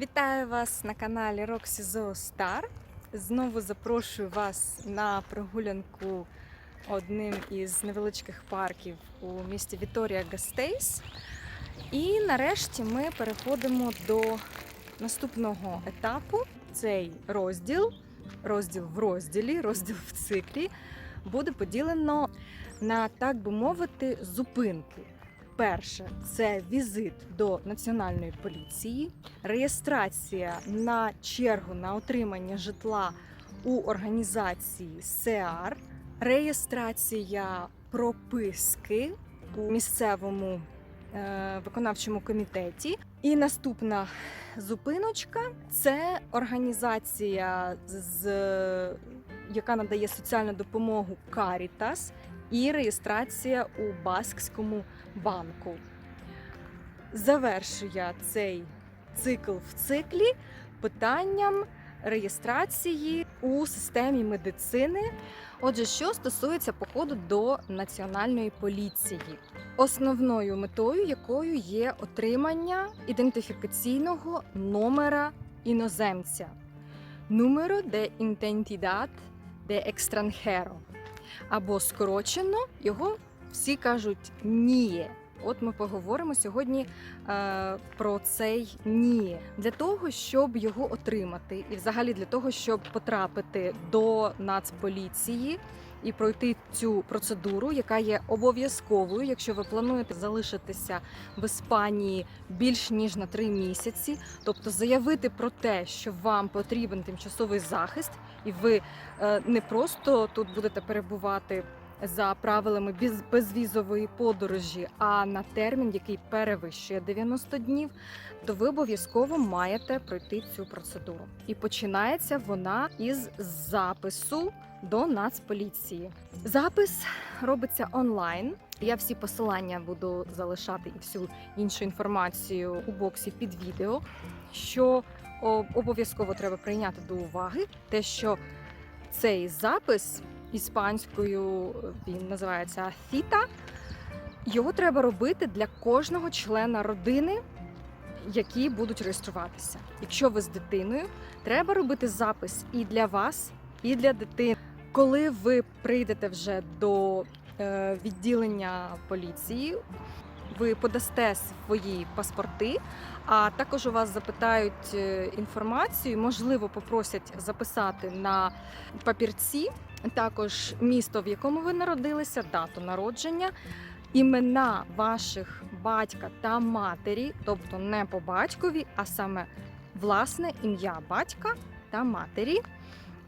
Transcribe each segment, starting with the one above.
Вітаю вас на каналі Roxy Zoo Star. Знову запрошую вас на прогулянку одним із невеличких парків у місті Віторія Гастейс. І нарешті ми переходимо до наступного етапу. Цей розділ, розділ в розділі, розділ в циклі, буде поділено на, так би мовити, зупинки. Перше це візит до національної поліції, реєстрація на чергу на отримання житла у організації СЕАР, реєстрація прописки у місцевому е, виконавчому комітеті. І наступна зупиночка це організація, з, яка надає соціальну допомогу Caritas і реєстрація у Баскському банку. Завершую я цей цикл в циклі питанням реєстрації у системі медицини. Отже, що стосується походу до національної поліції, основною метою якою є отримання ідентифікаційного номера іноземця, numero de identidad de extranjero, або скорочено його всі кажуть ніє. От ми поговоримо сьогодні е, про цей ні для того, щоб його отримати, і взагалі для того, щоб потрапити до Нацполіції і пройти цю процедуру, яка є обов'язковою, якщо ви плануєте залишитися в Іспанії більш ніж на три місяці, тобто заявити про те, що вам потрібен тимчасовий захист, і ви е, не просто тут будете перебувати за правилами безвізової подорожі, а на термін, який перевищує 90 днів, то ви обов'язково маєте пройти цю процедуру. І починається вона із запису до Нацполіції. Запис робиться онлайн. Я всі посилання буду залишати і всю іншу інформацію у боксі під відео. Що обов'язково треба прийняти до уваги, те, що цей запис іспанською він називається Фіта. Його треба робити для кожного члена родини, які будуть реєструватися. Якщо ви з дитиною, треба робити запис і для вас, і для дитини. Коли ви прийдете вже до е, відділення поліції, ви подасте свої паспорти, а також у вас запитають е, інформацію, можливо, попросять записати на папірці також місто, в якому ви народилися, дату народження, імена ваших батька та матері, тобто не по батькові, а саме власне ім'я батька та матері,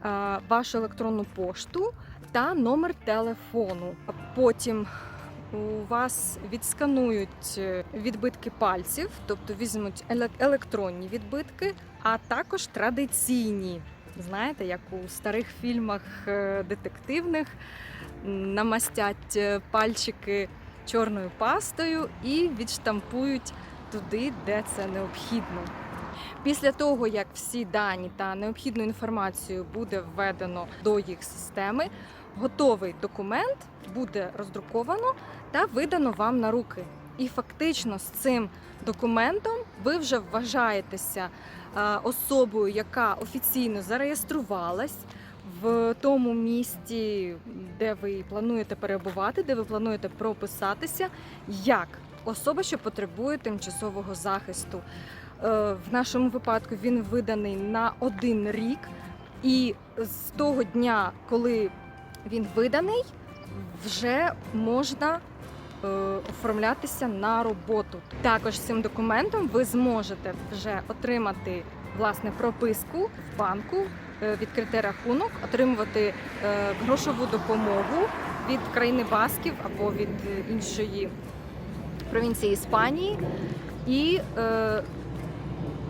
е, вашу електронну пошту та номер телефону. Потім у вас відсканують е, відбитки пальців, тобто візьмуть електронні відбитки, а також традиційні. Знаєте, як у старих фільмах е, детективних намастять е, пальчики чорною пастою і відштампують туди, де це необхідно. Після того, як всі дані та необхідну інформацію буде введено до їх системи, готовий документ буде роздруковано та видано вам на руки. І фактично з цим документом ви вже вважаєтеся е, особою, яка офіційно зареєструвалась в тому місті, де ви плануєте перебувати, де ви плануєте прописатися, як особа, що потребує тимчасового захисту. Е, В нашому випадку він виданий на один рік, і з того дня, коли він виданий, вже можна е, оформлятися на роботу. Також цим документом ви зможете вже отримати власне прописку в банку, е, відкрити рахунок, отримувати е, грошову допомогу від країни Басків або від е, іншої провінції Іспанії і е,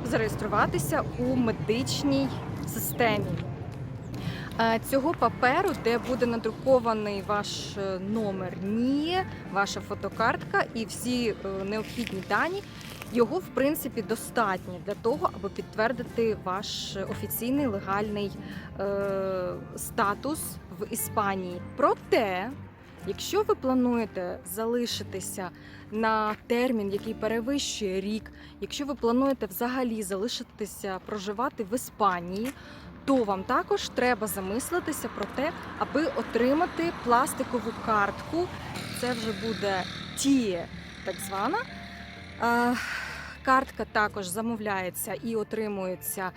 зареєструватися у медичній системі. Цього паперу, де буде надрукований ваш е, номер НІЕ, ваша фотокартка і всі е, необхідні дані, його в принципі достатньо для того, аби підтвердити ваш офіційний легальний е, статус в Іспанії. Проте Якщо ви плануєте залишитися на термін, який перевищує рік, якщо ви плануєте взагалі залишитися проживати в Іспанії, то вам також треба замислитися про те, аби отримати пластикову картку. Це вже буде тіє, так звана. Е, Картка також замовляється і отримується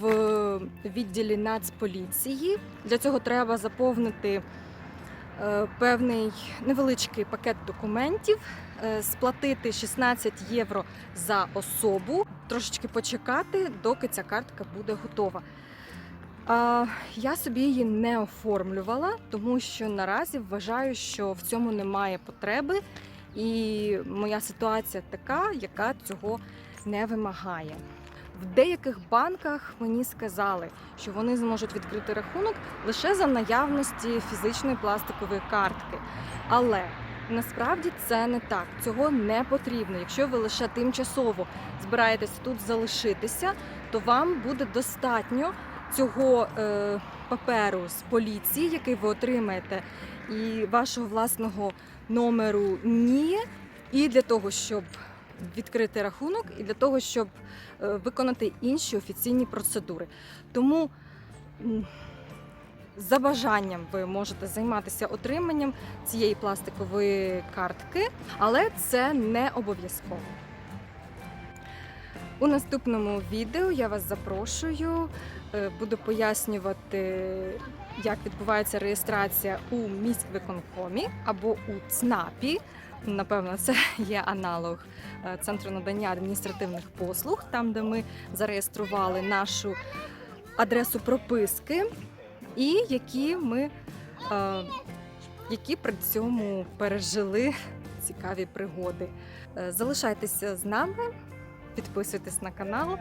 в відділі Нацполіції. Для цього треба заповнити е, певний невеличкий пакет документів, е, сплатити 16 євро за особу, трошечки почекати, доки ця картка буде готова. Я собі її не оформлювала, тому що наразі вважаю, що в цьому немає потреби, і моя ситуація така, яка цього не вимагає. В деяких банках мені сказали, що вони зможуть відкрити рахунок лише за наявності фізичної пластикової картки. Але насправді це не так. Цього не потрібно. Якщо ви лише тимчасово збираєтесь тут залишитися, то вам буде достатньо цього е, паперу з поліції, який ви отримаєте, і вашого власного номеру ні. І для того, щоб відкрити рахунок, і для того, щоб е, виконати інші офіційні процедури. Тому за бажанням ви можете займатися отриманням цієї пластикової картки, але це не обов'язково. У наступному відео я вас запрошую. е, Буду пояснювати, як відбувається реєстрація у міськвиконкомі або у ЦНАПі. Напевно, це є аналог е, центру надання адміністративних послуг, там, де ми зареєстрували нашу адресу прописки, і які ми е, які при цьому пережили цікаві пригоди. Залишайтеся з нами, підписуйтесь на канал,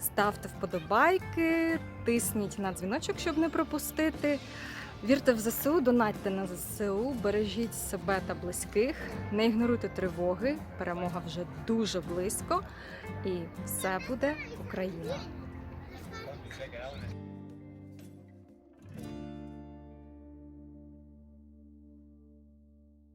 ставте вподобайки, тисніть на дзвіночок, щоб не пропустити. Вірте в ЗСУ, донатьте на ЗСУ, бережіть себе та близьких, не ігноруйте тривоги. Перемога вже дуже близько, і все буде Україна.